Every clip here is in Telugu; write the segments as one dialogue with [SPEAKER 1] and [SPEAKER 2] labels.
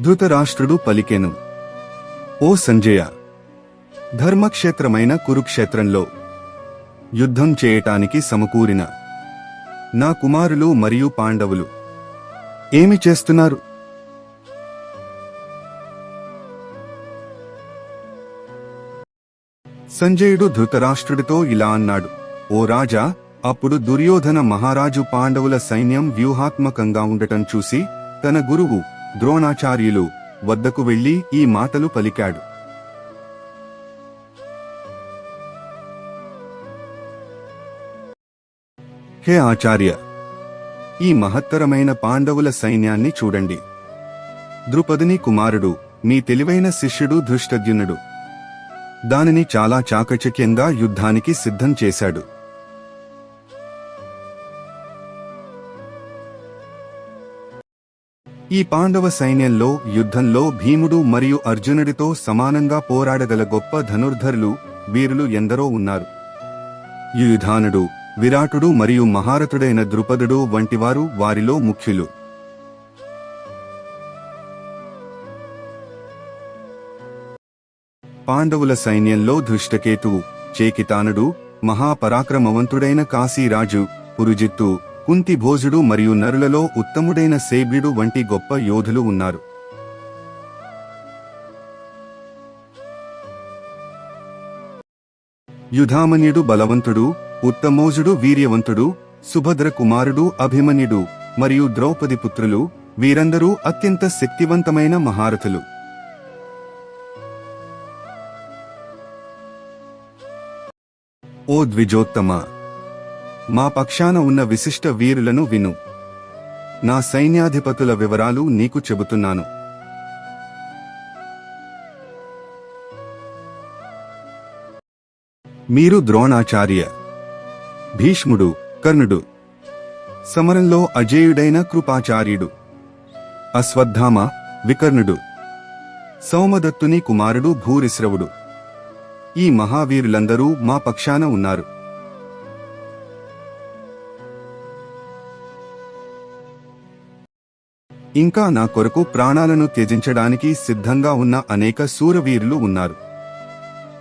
[SPEAKER 1] ధృతరాష్ట్రుడు పలికెను. ఓ సంజయ ధర్మక్షేత్రమైన కురుక్షేత్రంలో యుద్ధం చేయటానికి సమకూరిన నా కుమారులు మరియు పాండవులు ఏమి చేస్తున్నారు? సంజయుడు ధృతరాష్ట్రుడితో ఇలా అన్నాడు. ఓ రాజా అప్పుడు దుర్యోధన మహారాజు పాండవుల సైన్యం వ్యూహాత్మకంగా ఉండటం చూసి తన గురువు ద్రోణాచార్యులు వద్దకు వెళ్ళి ఈ మాటలు పలికాడు. హే ఆచార్య ఈ మహత్తరమైన పాండవుల సైన్యాన్ని చూడండి. ద్రుపదిని కుమారుడు మీ తెలివైన శిష్యుడు ధృష్టద్యునుడు. దానిని చాలా చాకచక్యంగా యుద్ధానికి సిద్ధం చేశాడు. ఈ పాండవ సైన్యంలో యుద్ధంలో భీముడు మరియు అర్జునుడితో సమానంగా పోరాడగల గొప్ప ధనుర్ధరులు వీరులు ఎందరో ఉన్నారు. యుధానుడు విరాటుడు మరియు మహారథుడైన ద్రుపదుడు వంటివారు వారిలో ముఖ్యులు. పాండవుల సైన్యంలో ధృష్టకేతువు చేకితానుడు మహాపరాక్రమవంతుడైన కాశీరాజు పురుజిత్తు కుంతి భోజుడు మరియు నరులలో ఉత్తముడైన సేబ్యుడు వంటి గొప్ప యోధులు ఉన్నారు. యుధామన్యుడు బలవంతుడు ఉత్తమోజుడు వీర్యవంతుడు సుభద్ర కుమారుడు అభిమన్యుడు మరియు ద్రౌపది పుత్రులు వీరందరూ అత్యంత శక్తివంతమైన మహారథులు. ఓ ద్విజోత్తమ మా పక్షాన ఉన్న విశిష్ట వీరులను విను. నా సైన్యాధిపతుల వివరాలు నీకు చెబుతున్నాను. మీరు ద్రోణాచార్య భీష్ముడు కర్ణుడు సమరంలో అజేయుడైన కృపాచార్యుడు అశ్వత్థామ వికర్ణుడు సౌమదత్తుని కుమారుడు భూరిశ్రవుడు. ఈ మహావీరులందరూ మా పక్షాన ఉన్నారు. ఇంకా నా కొరకు ప్రాణాలను త్యజించడానికి సిద్ధంగా ఉన్న అనేక శూరవీరులు ఉన్నారు.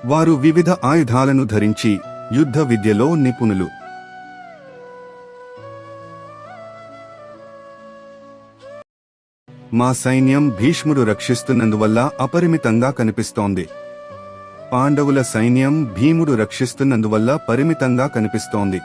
[SPEAKER 1] వారు వివిధ ఆయుధాలను ధరించి యుద్ధ విద్యలో నిపుణులు. మా సైన్యం భీష్ముడు రక్షిస్తున్నందువల్ల అపరిమితంగా కనిపిస్తోంది. పాండవుల సైన్యం భీముడు రక్షిస్తున్నందువల్ల పరిమితంగా కనిపిస్తోంది.